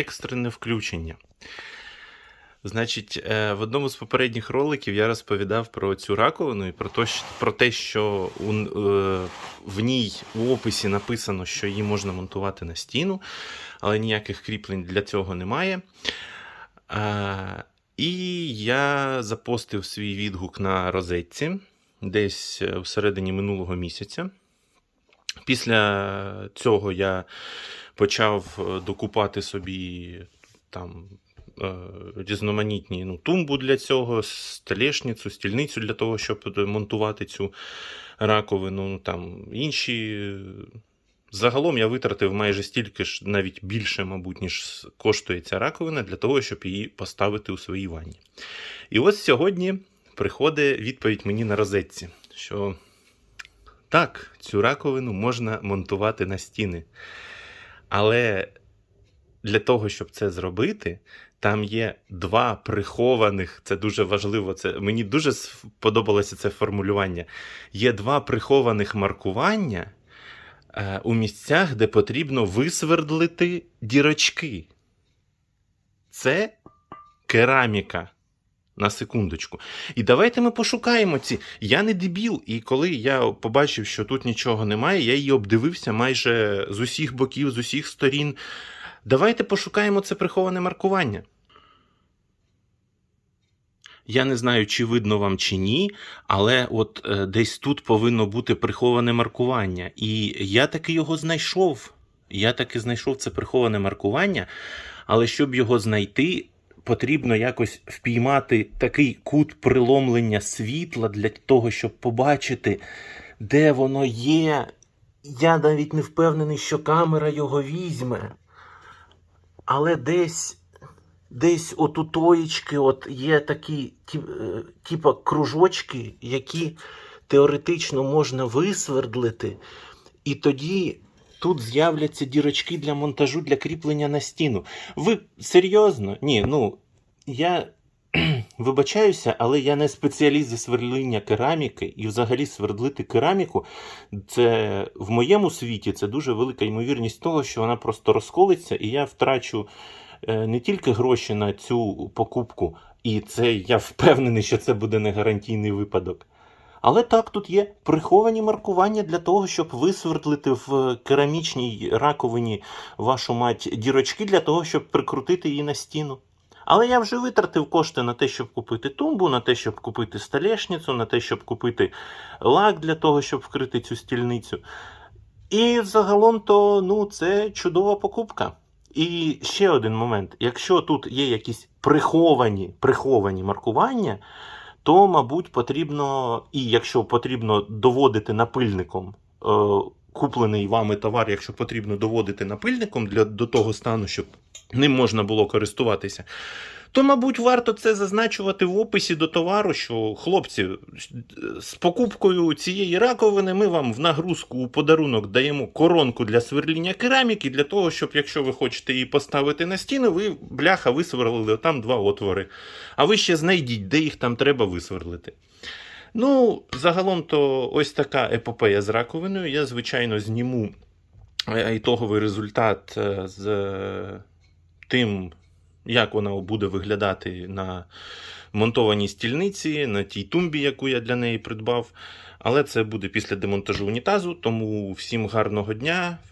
Екстрене включення. Значить, е, в одному з попередніх роликів я розповідав про цю раковину і про, що- про те, що у, е, в ній у описі написано, що її можна монтувати на стіну, але ніяких кріплень для цього немає. Е, І я запостив свій відгук на розетці десь е, всередині минулого місяця. Після цього я почав е, докупати собі там е, різноманітні ну, тумбу для цього, столешницю, стільницю для того, щоб монтувати цю раковину, ну, там інші. Загалом я витратив майже стільки ж, навіть більше, мабуть, ніж коштує ця раковина, для того, щоб її поставити у своїй ванні. І ось сьогодні приходить відповідь мені на розетці, що так, цю раковину можна монтувати на стіни. Але для того, щоб це зробити, там є два прихованих, це дуже важливо. Це мені дуже сподобалося це формулювання. Є два прихованих маркування е, у місцях, де потрібно висвердлити дірочки. Це кераміка. На секундочку. І давайте ми пошукаємо ці. Я не дебіл, і коли я побачив, що тут нічого немає, я її обдивився майже з усіх боків, з усіх сторін. Давайте пошукаємо це приховане маркування. Я не знаю, чи видно вам чи ні, але от е, десь тут повинно бути приховане маркування. І я таки його знайшов. Я таки знайшов це приховане маркування, але щоб його знайти, потрібно якось впіймати такий кут приломлення світла для того, щоб побачити, де воно є. Я навіть не впевнений, що камера його візьме. Але десь, десь от у тоєчки от є такі ті, е, типа кружочки, які теоретично можна висвердлити, і тоді тут з'являться дірочки для монтажу для кріплення на стіну. Ви серйозно? Ні, ну я вибачаюся, але я не спеціаліст зі сверління кераміки, і взагалі свердлити кераміку, це в моєму світі це дуже велика ймовірність того, що вона просто розколиться, і я втрачу е, не тільки гроші на цю покупку, і це я впевнений, що це буде не гарантійний випадок. Але так, тут є приховані маркування для того, щоб висвердлити в керамічній раковині вашу мать дірочки для того, щоб прикрутити її на стіну. Але я вже витратив кошти на те, щоб купити тумбу, на те, щоб купити столешницю, на те, щоб купити лак для того, щоб вкрити цю стільницю. І загалом то ну, це чудова покупка. І ще один момент: якщо тут є якісь приховані, приховані маркування, то, мабуть, потрібно, і якщо потрібно доводити напильником е, куплений вами товар, якщо потрібно доводити напильником для, до того стану, щоб ним можна було користуватися, то, мабуть, варто це зазначувати в описі до товару, що хлопці, з покупкою цієї раковини ми вам в нагрузку у подарунок даємо коронку для сверління кераміки, для того, щоб, якщо ви хочете її поставити на стіну, ви бляха висверлили там два отвори. А ви ще знайдіть, де їх там треба висверлити. Ну, загалом то ось така епопея з раковиною. Я, звичайно, зніму е, ітоговий результат е, з е, тим, як вона буде виглядати на монтованій стільниці, на тій тумбі, яку я для неї придбав. Але це буде після демонтажу унітазу. Тому всім гарного дня,